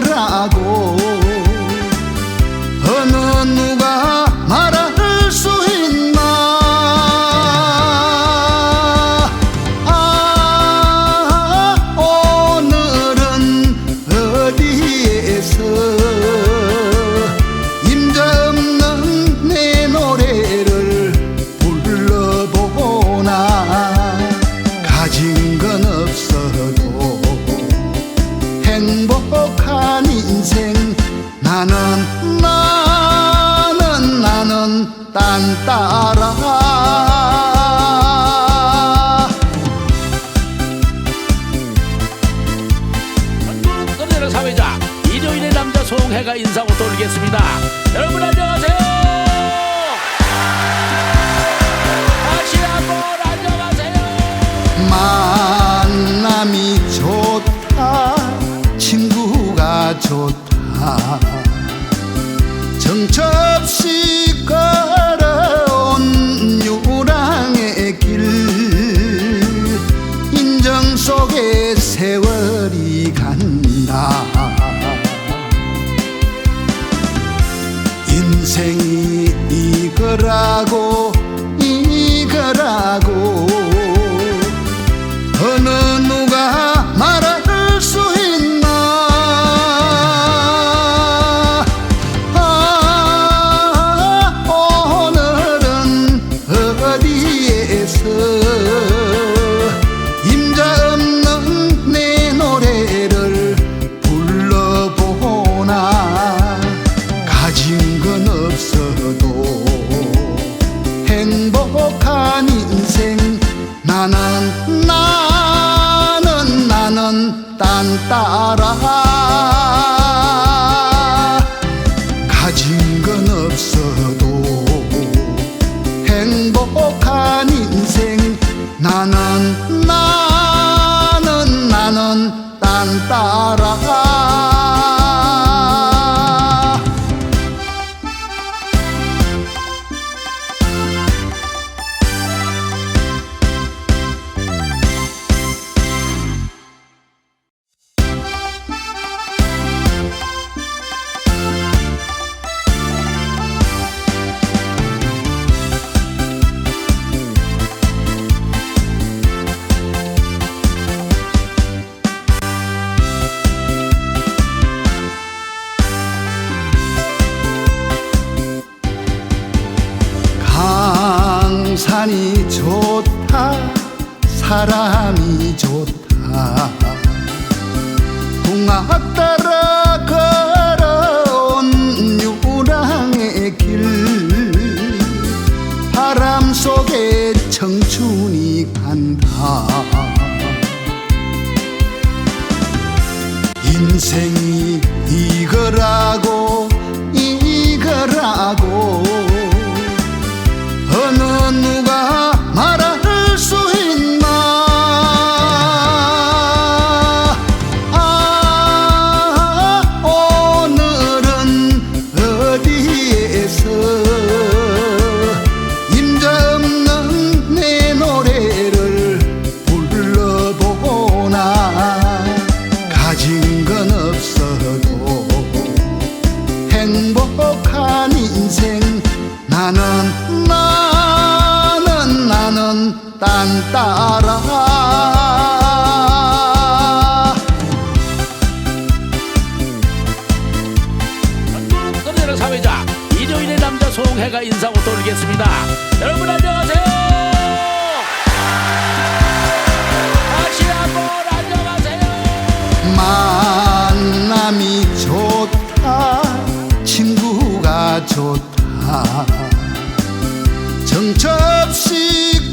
이거라고 좋다. 없이 걸어온 유랑의 길 인정 속에 세월이 간다. 인생이 이거라 행복한 인생 나는 나는 나는 딴 따라. 가진 건 없어도 행복한 인생 나는 나는 나는 딴 따라 강산이 좋다. 사람이 좋다. 동화 따라 걸어온 유랑의 길. 바람 속에 청춘이 간다. 인생이 이거라고 이거라고 따라. 전국 노래자랑 사회자 일요일의 남자 송해가 인사하고 돌리겠습니다. 여러분 안녕하세요. 다시 한번 안녕하세요. 만남이 좋다. 친구가 좋다. 없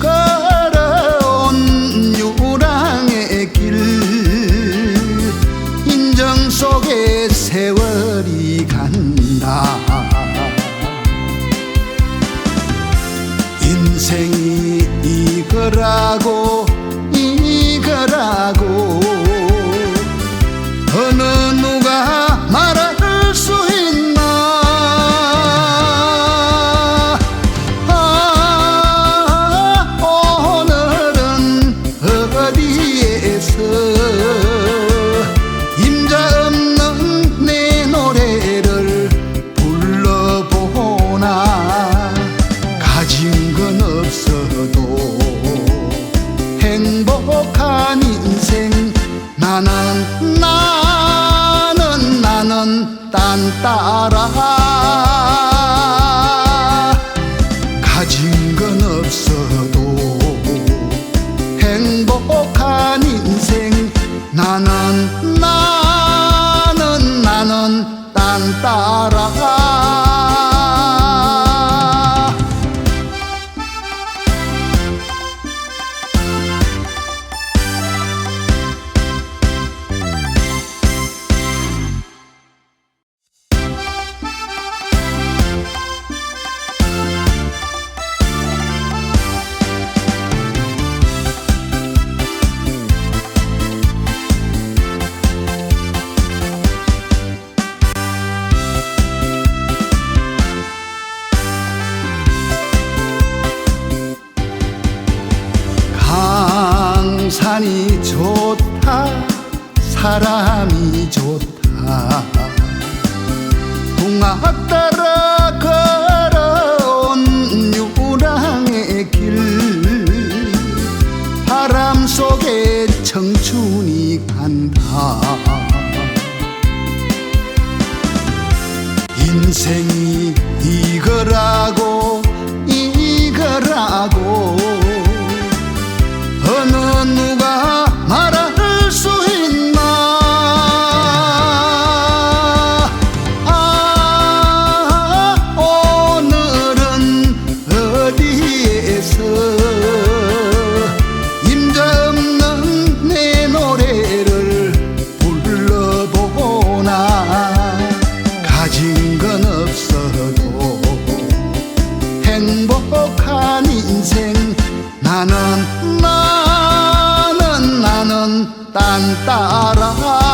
딴따라.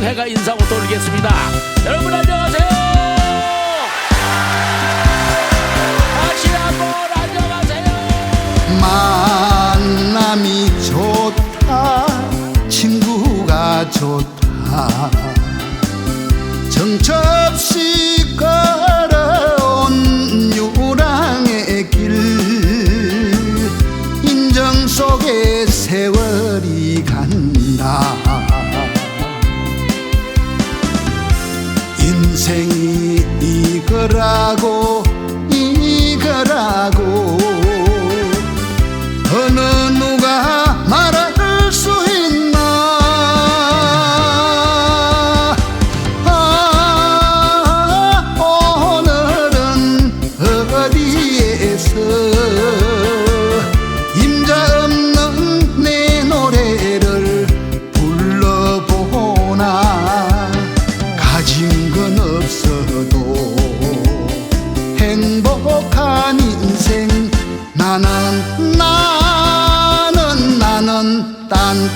해가 인사하고 돌겠습니다. 여러분 안녕하세요. 다시 한번 안녕하세요. 만남이 좋다 친구가 좋다. 정첩 시간 간다. 인생이 이거라고 이거라고.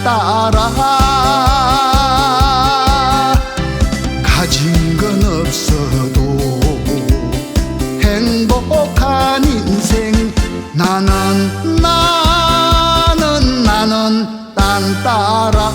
따라 가진 건 없어도 행복한 인생. 나는 나는 나는 딴 따라